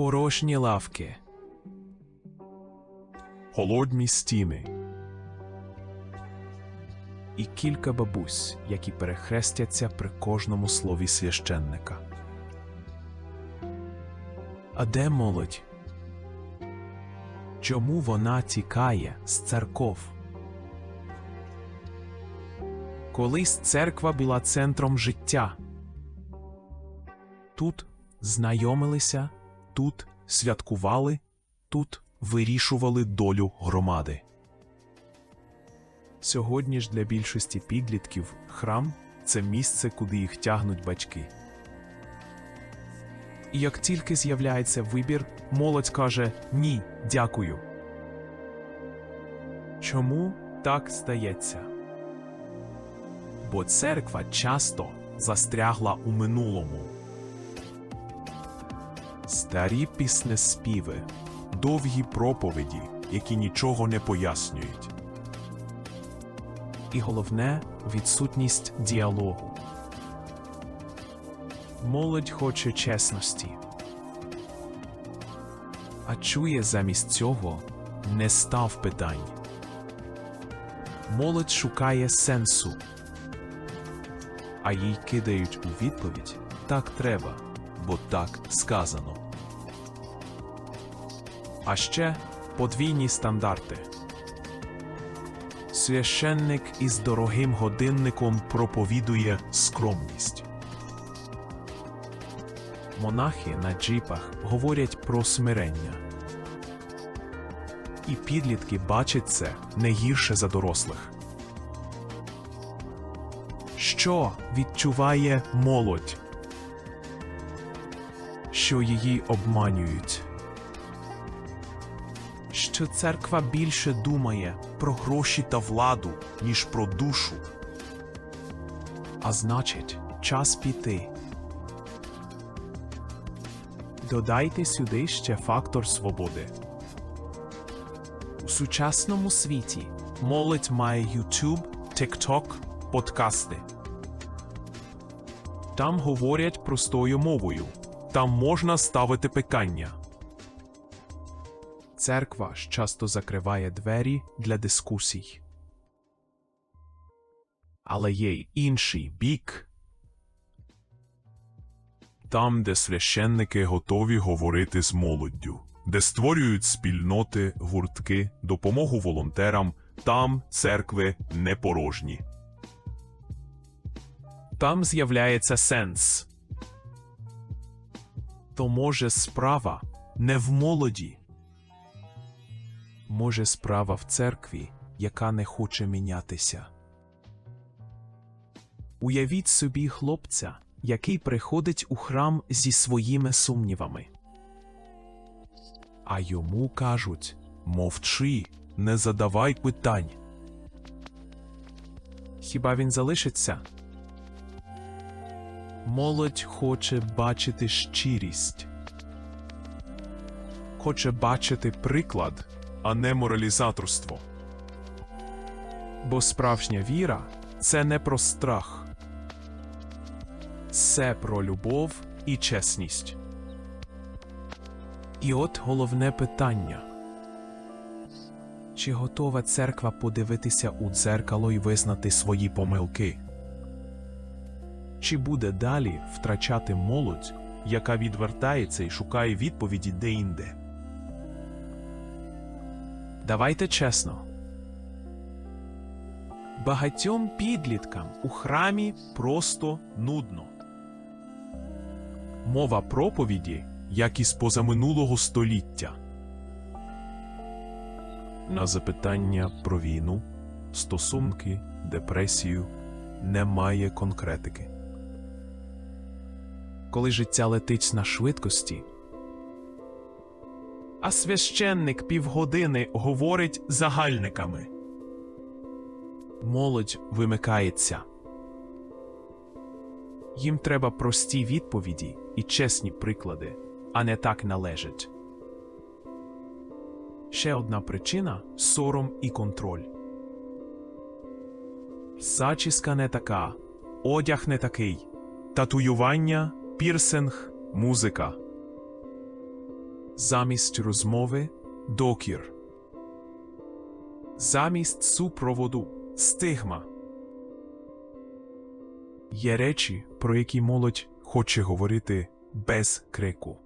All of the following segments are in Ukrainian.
порожні лавки, холодні стіни, і кілька бабусь, які перехрестяться при кожному слові священника. А де молодь? Чому вона тікає з церков? Колись церква була центром життя. Тут знайомилися, тут святкували, тут вирішували долю громади. Сьогодні ж для більшості підлітків храм це місце, куди їх тягнуть батьки. І як тільки з'являється вибір, молодь каже ні, дякую. Чому так стається? Бо церква часто застрягла у минулому. Старі піснеспіви, довгі проповіді, які нічого не пояснюють. І головне відсутність діалогу. Молодь хоче чесності. А чує замість цього не став питань. Молодь шукає сенсу. А їй кидають у відповідь так треба, бо так сказано. А ще подвійні стандарти. Священник із дорогим годинником проповідує скромність. Монахи на джипах говорять про смирення. І підлітки бачать це не гірше за дорослих. Що відчуває молодь? Що її обманюють? Що церква більше думає про гроші та владу, ніж про душу. А значить, час піти. Додайте сюди ще фактор свободи. У сучасному світі молодь має YouTube, TikTok, подкасти. Там говорять простою мовою. Там можна ставити питання. Церква часто закриває двері для дискусій. Але є й інший бік. Там, де священники готові говорити з молоддю, де створюють спільноти, гуртки, допомогу волонтерам, там церкви не порожні. Там з'являється сенс. То може справа не в молоді. Може справа в церкві, яка не хоче мінятися. Уявіть собі хлопця, який приходить у храм зі своїми сумнівами. А йому кажуть Мовчи, не задавай питань. Хіба він залишиться? Молодь хоче бачити щирість, хоче бачити приклад, а не моралізаторство. бо справжня віра це не про страх, це про любов і чесність. І от головне питання. Чи готова церква подивитися у дзеркало і визнати свої помилки? Чи буде далі втрачати молодь, яка відвертається і шукає відповіді де-інде? Давайте чесно. Багатьом підліткам у храмі просто нудно. Мова проповіді, як із позаминулого століття. На запитання про війну, стосунки, депресію немає конкретики. коли життя летить на швидкості. А священник півгодини говорить загальниками. Молодь вимикається. Їм треба прості відповіді і чесні приклади, а не так належить. Ще одна причина сором і контроль. Зачіска не така, одяг не такий, татуювання, пірсинг, музика. Замість розмови докір. Замість супроводу стигма. Є речі, про які молодь хоче говорити без крику.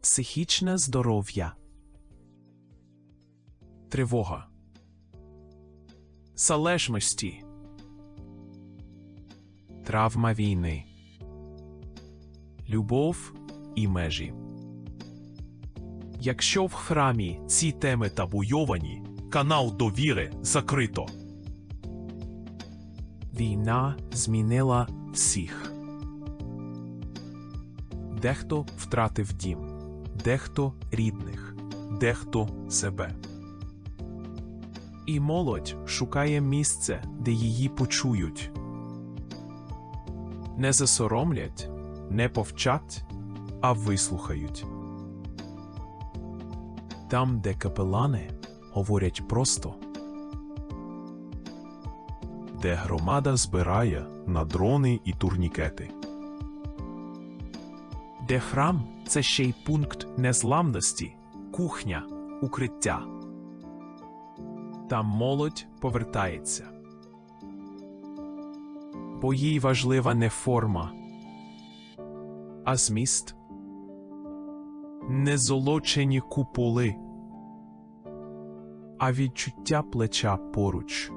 Психічне здоров'я. Тривога. Залежності. Травма війни. Любов і межі. Якщо в храмі ці теми табуйовані, канал довіри закрито. Війна змінила всіх. Дехто втратив дім, дехто рідних, дехто себе. І молодь шукає місце, де її почують. Не засоромлять, не повчать, а вислухають. Там, де капелани говорять просто, де громада збирає на дрони і турнікети. де храм це ще й пункт незламності, кухня, укриття. Там молодь повертається. Бо їй важлива не форма, а зміст. Не золочені куполи, а відчуття плеча поруч.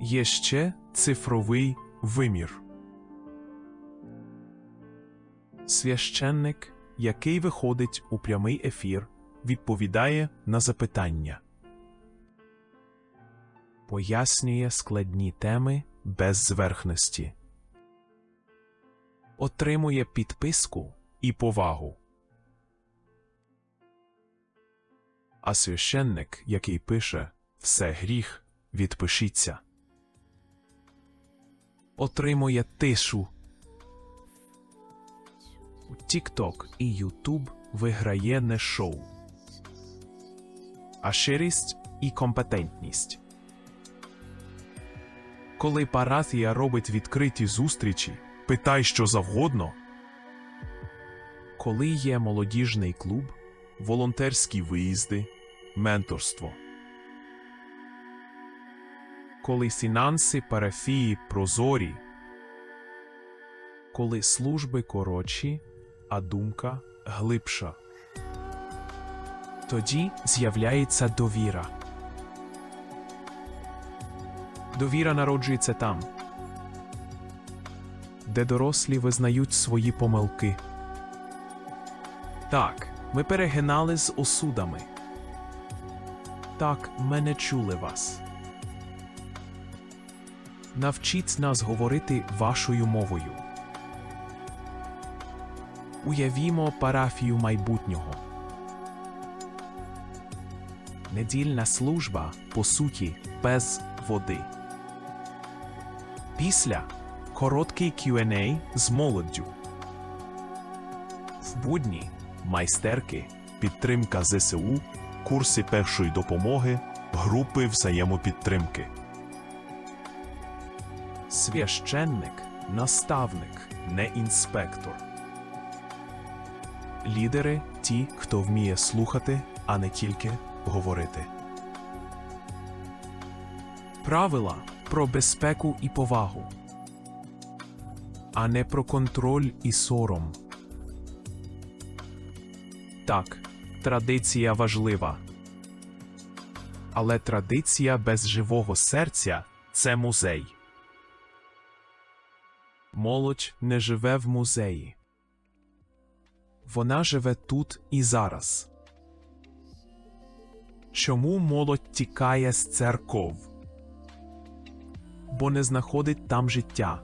Є ще цифровий вимір. Священник, який виходить у прямий ефір, відповідає на запитання, пояснює складні теми без зверхності, отримує підписку і повагу. А священник, який пише все гріх, відпишіться, отримує тишу. У TikTok і YouTube виграє не шоу, а щирість і компетентність. Коли парафія робить відкриті зустрічі, Питай що завгодно, коли є молодіжний клуб, волонтерські виїзди, менторство. Коли фінанси парафії прозорі, коли служби коротші, а думка глибша. Тоді з'являється довіра. Довіра народжується там, де дорослі визнають свої помилки. Так, ми перегинали з осудами. Так, ми не чули вас. Навчіть нас говорити вашою мовою. Уявімо парафію майбутнього. Недільна служба, по суті, без води. Після короткий Q&A з молоддю. В будні майстерки, підтримка ЗСУ, курси першої допомоги, групи взаємопідтримки. священник, наставник, не інспектор. Лідери ті, хто вміє слухати, а не тільки говорити. Правила про безпеку і повагу, а не про контроль і сором. Так, традиція важлива. Але традиція без живого серця це музей. Молодь не живе в музеї. Вона живе тут і зараз. Чому молодь тікає з церков? Бо не знаходить там життя.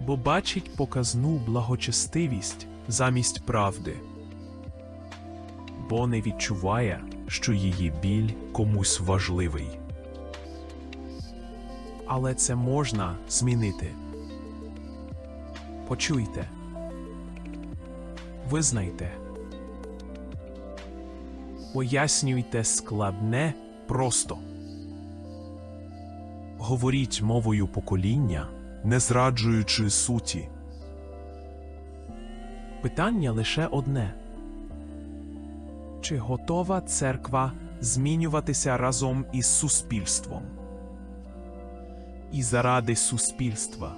Бо бачить показну благочестивість замість правди. Бо не відчуває, що її біль комусь важливий але це можна змінити. Почуйте. Визнайте. Пояснюйте складне просто. Говоріть мовою покоління, не зраджуючи суті. Питання лише одне: чи готова церква змінюватися разом із суспільством? І заради суспільства